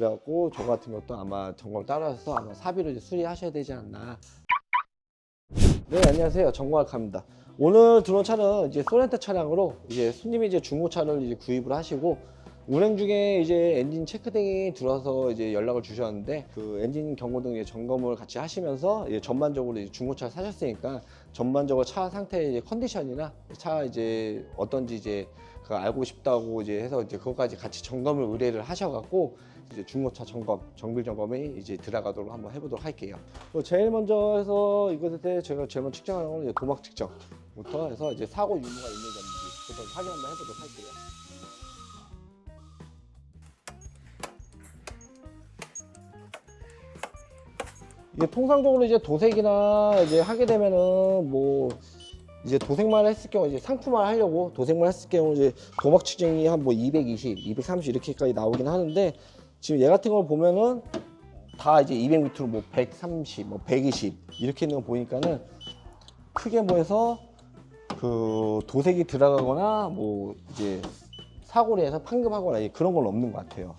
그래갖고 저 같은 것도 아마 점검 따라서 아마 사비로 이제 수리하셔야 되지 않나. 네 안녕하세요 정광학입니다. 오늘 들어온 차는 이제 소렌토 차량으로 이제 손님이 이제 중고차를 이제 구입을 하시고 운행 중에 이제 엔진 체크 등이 들어서 이제 연락을 주셨는데 그 엔진 경고등 이제 점검을 같이 하시면서 이제 전반적으로 이제 중고차를 사셨으니까 전반적으로 차 상태 이제 컨디션이나 차 이제 어떤지 이제 그 알고 싶다고 이제 해서 이제 그것까지 같이 점검을 의뢰를 하셔갖고 이제 중고차 점검, 정비 점검에 이제 들어가도록 한번 해보도록 할게요. 그 제일 먼저 해서 이것에 제가 제일 먼저 측정하는 건 이제 도막 측정부터 해서 이제 사고 유무가 있는지 부터 확인 한번 해보도록 할게요. 이게 통상적으로 이제 도색이나 이제 하게 되면은 뭐 이제 도색만 했을 경우 이제 상품화 하려고 도색만 했을 경우 이제 도막 측정이 한 뭐 220, 230 이렇게까지 나오긴 하는데 지금 얘 같은 걸 보면은 다 이제 200m로 뭐 130, 뭐 120 이렇게 있는 거 보니까는 크게 뭐 해서 그 도색이 들어가거나 뭐 이제 사고를 해서 판금하거나 그런 건 없는 것 같아요.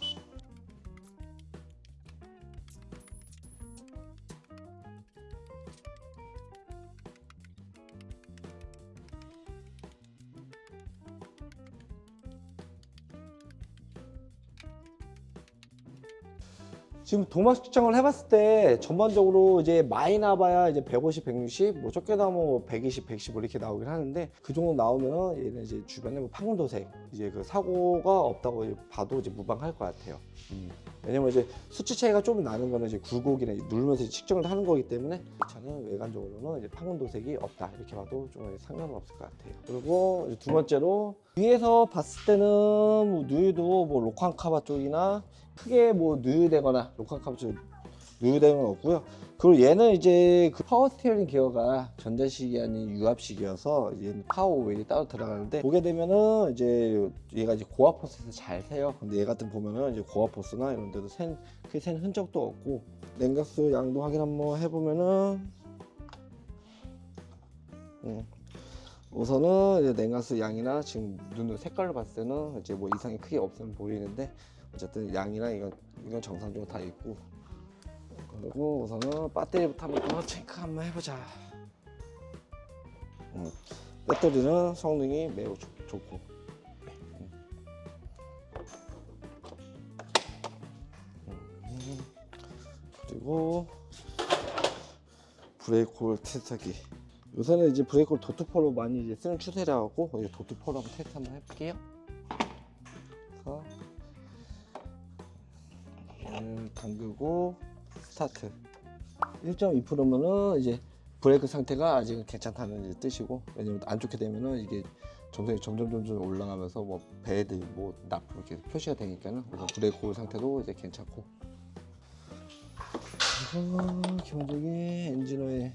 지금 도막 측정을 해봤을 때 전반적으로 이제 많이 나봐야 이제 150, 160, 뭐 적게 나오면 뭐 120, 115 이렇게 나오긴 하는데 그 정도 나오면 얘는 이제 주변에 뭐 판금도색 이제 그 사고가 없다고 이제 봐도 이제 무방할 것 같아요. 음. 왜냐면 이제 수치 차이가 좀 나는 거는 이제 굴곡이나 누르면서 측정을 하는 거기 때문에 이 차는 외관적으로는 이제 판금도색이 없다 이렇게 봐도 좀 상관은 없을 것 같아요. 그리고 두 번째로 위에서 봤을 때는 뭐 누유도 뭐 로칸 카바 쪽이나 크게 뭐 누유되거나 쪽 누유되는 건 없고요. 그리고 얘는 이제 그 파워 스티어링 기어가 전자식이 아닌 유압식이어서 얘는 파워 오일이 따로 들어가는데 보게 되면은 이제 얘가 이제 고압 포스에서 잘 새요. 근데 얘 같은 보면은 이제 고압 포스나 이런 데도 센 크게 센 흔적도 없고 냉각수 양도 확인 한번 해보면은 음. 우선은 이제 냉각수 양이나 지금 눈으로 색깔을 봤을 때는 이제 뭐 이상이 크게 없으면 보이는데 어쨌든 양이나 이건 이건 정상적으로 다 있고 그리고 우선은 배터리부터 한번 또 체크 한번 해보자. 음, 배터리는 성능이 매우 좋, 좋고. 음. 음, 그리고 브레이크홀 테스트기. 요새는 이제 브레이크홀 도트포로 많이 이제 쓰는 추세라 갖고 이제 도트포로 한번 테스트 한번 해볼게요. 얘를 잠그고 스타트 1.2%면은 이제 브레이크 상태가 아직은 괜찮다는 뜻이고 왜냐면 안 좋게 되면은 이게 점점 점점 점점 올라가면서 뭐 배드 뭐 나프 이렇게 표시가 되니까는 그래서 브레이크 상태도 이제 괜찮고 그래서 기본적인 엔진 오일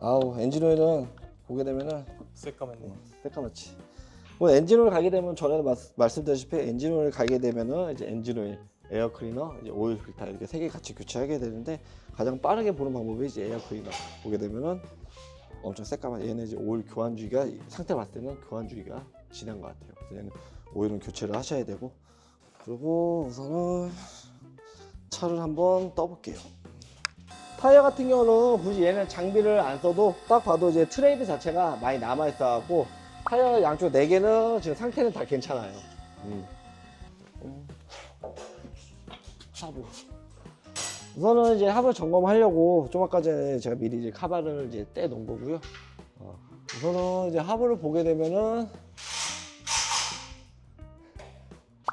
아우 엔진 오일은 보게 되면은 새까맣네. 새까맣지. 뭐 엔진오일 가게 되면 전에 말, 말씀드렸다시피 엔진오일 가게 되면은 이제 엔진오일, 에어 클리너, 이제 오일 필터 이렇게 세 개 같이 교체하게 되는데 가장 빠르게 보는 방법이 이제 에어 클리너 보게 되면은 엄청 새까만 얘는 이제 오일 교환 주기가 상태 봤을 때는 교환 주기가 지난 것 같아요. 그래서 얘는 오일은 교체를 하셔야 되고 그리고 우선은 차를 한번 떠볼게요. 타이어 같은 경우는 굳이 얘는 장비를 안 써도 딱 봐도 이제 트레이드 자체가 많이 남아 있어갖고 타이어 양쪽 4개는 지금 상태는 다 괜찮아요. 음. 음. 하부. 우선은 이제 하부 점검하려고 좀 아까 전에 제가 미리 이제 카바를 이제 떼 놓은 거고요. 어. 우선은 이제 하부를 보게 되면은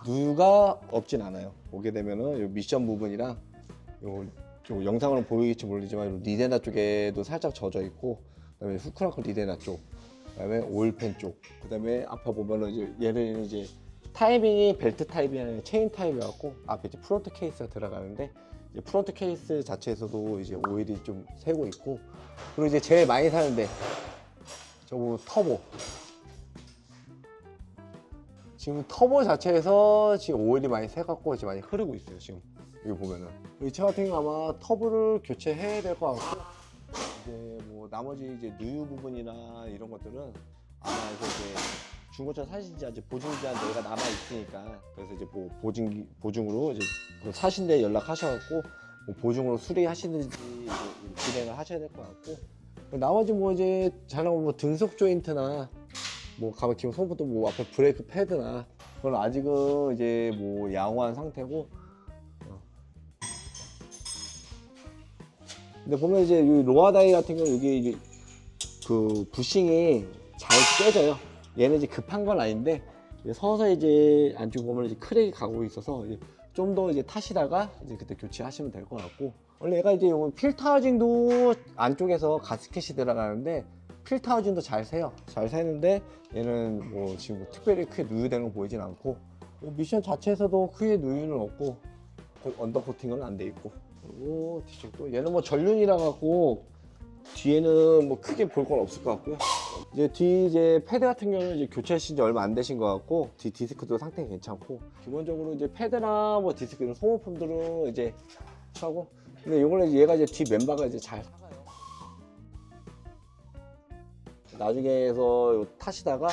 누유가 없진 않아요. 보게 되면은 요 미션 부분이랑 요, 요 영상으로 보이겠지 모르지만 요 리데나 쪽에도 살짝 젖어 있고 그다음에 후크라크 리데나 쪽 그다음에 오일팬 쪽. 그다음에 앞에 보면은 이제 얘는 이제 타입이 벨트 타입이 아니라 체인 타입이었고 앞에 이제 프론트 케이스가 들어가는데 이제 프론트 케이스 자체에서도 이제 오일이 좀 새고 있고 그리고 이제 제일 많이 사는데 저거 터보. 지금 터보 자체에서 지금 오일이 많이 새갖고 지금 많이 흐르고 있어요 지금. 여기 보면은. 이 차 같은 경우 아마 터보를 교체해야 될 것 같고 이제 뭐 나머지 이제 누유 부분이나 이런 것들은 아마 이제 중고차 사신지 아직 보증기한 내가 남아 있으니까 그래서 이제 뭐 보증 보증으로 이제 그 사신 데 연락하셔갖고 뭐 보증으로 수리하시는지 뭐 진행을 하셔야 될 것 같고. 나머지 뭐 이제 잘 나오면 뭐 등속 조인트나 뭐 가만 기본 손부터 뭐 앞에 브레이크 패드나 그건 아직은 이제 뭐 양호한 상태고 근데 보면 이제 이 로아다이 같은 경우 여기 이제 그 부싱이 잘 깨져요. 얘는 이제 급한 건 아닌데 서서히 이제 안쪽 보면 이제 크랙이 가고 있어서 좀 더 이제 타시다가 이제 그때 교체하시면 될 것 같고 원래 얘가 이제 요 필터 하우징도 안쪽에서 가스켓이 들어가는데 필터 하우징도 잘 새요. 잘 새는데 얘는 뭐 지금 뭐 특별히 크게 누유되는 거 보이진 않고 요 미션 자체에서도 크게 누유는 없고 거- 언더 코팅은 안 돼 있고 그리고 뒤쪽도 얘는 뭐 전륜이라 갖고 뒤에는 뭐 크게 볼 건 없을 것 같고요. 이제 뒤 이제 패드 같은 경우는 이제 교체하신 지 얼마 안 되신 것 같고 뒤 디스크도 상태가 괜찮고 기본적으로 이제 패드나 뭐 디스크 이런 소모품들은 이제 하고 근데 요거는 얘가 이제 뒤 멤버가 이제 잘. 나중에서 요 타시다가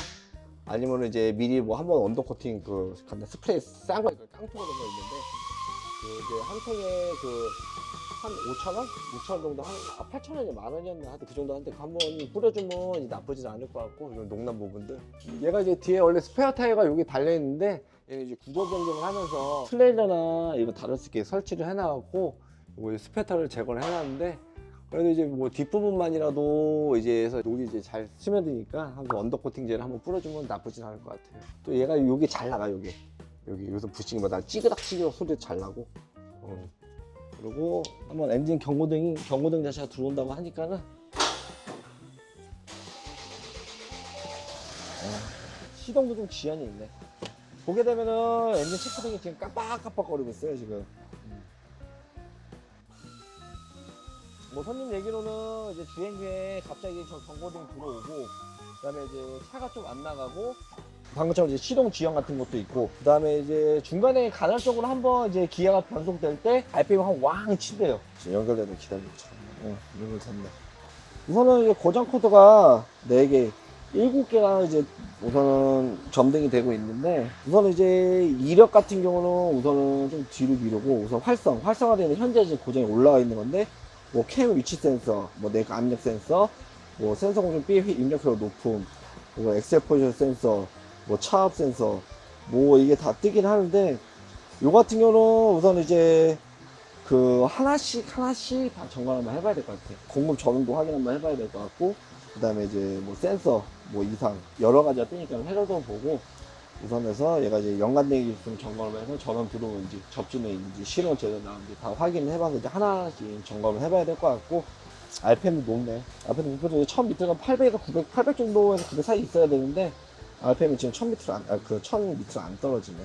아니면 이제 미리 뭐 한번 언더 코팅 그 스프레이 싼거 깡통으로 된거 있는데 그 이제 한 통에 그 한 5천 원, 6천 원 정도 한 아, 8천 원이 만 원이었나 하여튼 그 정도 한데 한번 뿌려주면 나쁘진 않을 것 같고 이런 농남 부분들. 얘가 이제 뒤에 원래 스페어 타이어가 여기 달려 있는데 얘는 이제 구조 변경을 하면서 트레일러나 다룰 수 있게 설치를 해놔갖고 뭐 스페어 타이어를 제거를 해놨는데 그래도 이제 뭐 뒷부분만이라도 이제 해서 여기 이제 잘 스며드니까 한번 언더 코팅제를 한번 뿌려주면 나쁘진 않을 것 같아요. 또 얘가 여기 잘 나가 여기 여기 여기서 부싱마다 찌그닥 찌그닥 소리 잘 나고. 어. 그리고 한번 엔진 경고등이 경고등 자체가 들어온다고 하니까는 어, 시동도 좀 지연이 있네. 보게 되면은 엔진 체크등이 지금 깜빡깜빡거리고 있어요 지금. 뭐 손님 얘기로는 이제 주행 중에 갑자기 저 경고등 들어오고 그다음에 이제 차가 좀 안 나가고 방금처럼 이제 시동 지연 같은 것도 있고 그다음에 이제 중간에 간헐적으로 한번 이제 기아가 변속될 때 RPM 한왕 친대요. 지금 연결돼도 기다리고 있죠. 어, 연결됐네. 우선은 이제 고장 코드가 4개, 7개가 이제 우선은 점등이 되고 있는데 우선은 이제 이력 같은 경우는 우선은 좀 뒤로 미루고 우선 활성, 활성화되는 현재 지금 고장이 올라와 있는 건데 뭐 캠 위치 센서, 뭐 내가 압력 센서, 뭐 센서 공정 B 입력효 높음, 뭐 엑셀 포지션 센서, 뭐 차압 센서, 뭐 이게 다 뜨긴 하는데 요 같은 경우는 우선 이제 그 하나씩 하나씩 다 점검 한번 해봐야 될 것 같아요. 공급 전원도 확인 한번 해봐야 될 것 같고 그 다음에 이제 뭐 센서 뭐 이상 여러 가지가 뜨니까 회로도 보고 우선해서 얘가 이제 연관되기 좀 점검을 해서 전원 들어오는지 접지는 있는지 실온 제대로 나오는지 다 확인을 해봐서 이제 하나씩 점검을 해봐야 될 것 같고 RPM도 높네. RPM 높여도 처음 밑에가 800에서 900, 800 정도에서 900 사이 있어야 되는데 RPM이 지금 1000 밑으로 안, 아, 그, 1000 밑으로 안 떨어지네.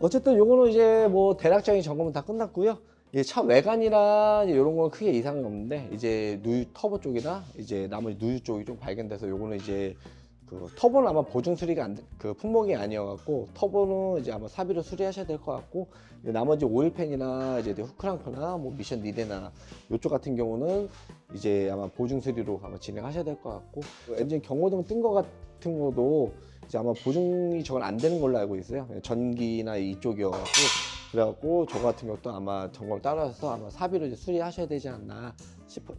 어쨌든 요거는 이제 뭐 대략적인 점검은 다 끝났고요. 이제 차 외관이나 이런 거는 크게 이상은 없는데 이제 누유 터보 쪽이나 이제 나머지 누유 쪽이 좀 발견돼서 요거는 이제 그 터보는 아마 보증 수리가 안, 돼- 그 품목이 아니어갖고 터보는 이제 아마 사비로 수리하셔야 될 것 같고 나머지 오일팬이나 이제 후크랑크나 뭐 미션 리데나 요쪽 같은 경우는 이제 아마 보증 수리로 아마 진행하셔야 될 것 같고 그 엔진 경고등 뜬 거 같은 것도 이제 아마 보증이 저건 안 되는 걸로 알고 있어요. 전기나 이쪽이어갖고 그래갖고 저 같은 것도 아마 점검을 따라서 아마 사비로 이제 수리하셔야 되지 않나 싶어.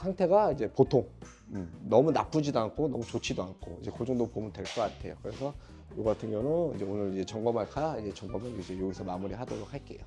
상태가 이제 보통 음, 너무 나쁘지도 않고 너무 좋지도 않고 이제 그 정도 보면 될 것 같아요. 그래서 이 같은 경우는 이제 오늘 이제 점검할 카 이제 점검을 이제 여기서 마무리하도록 할게요.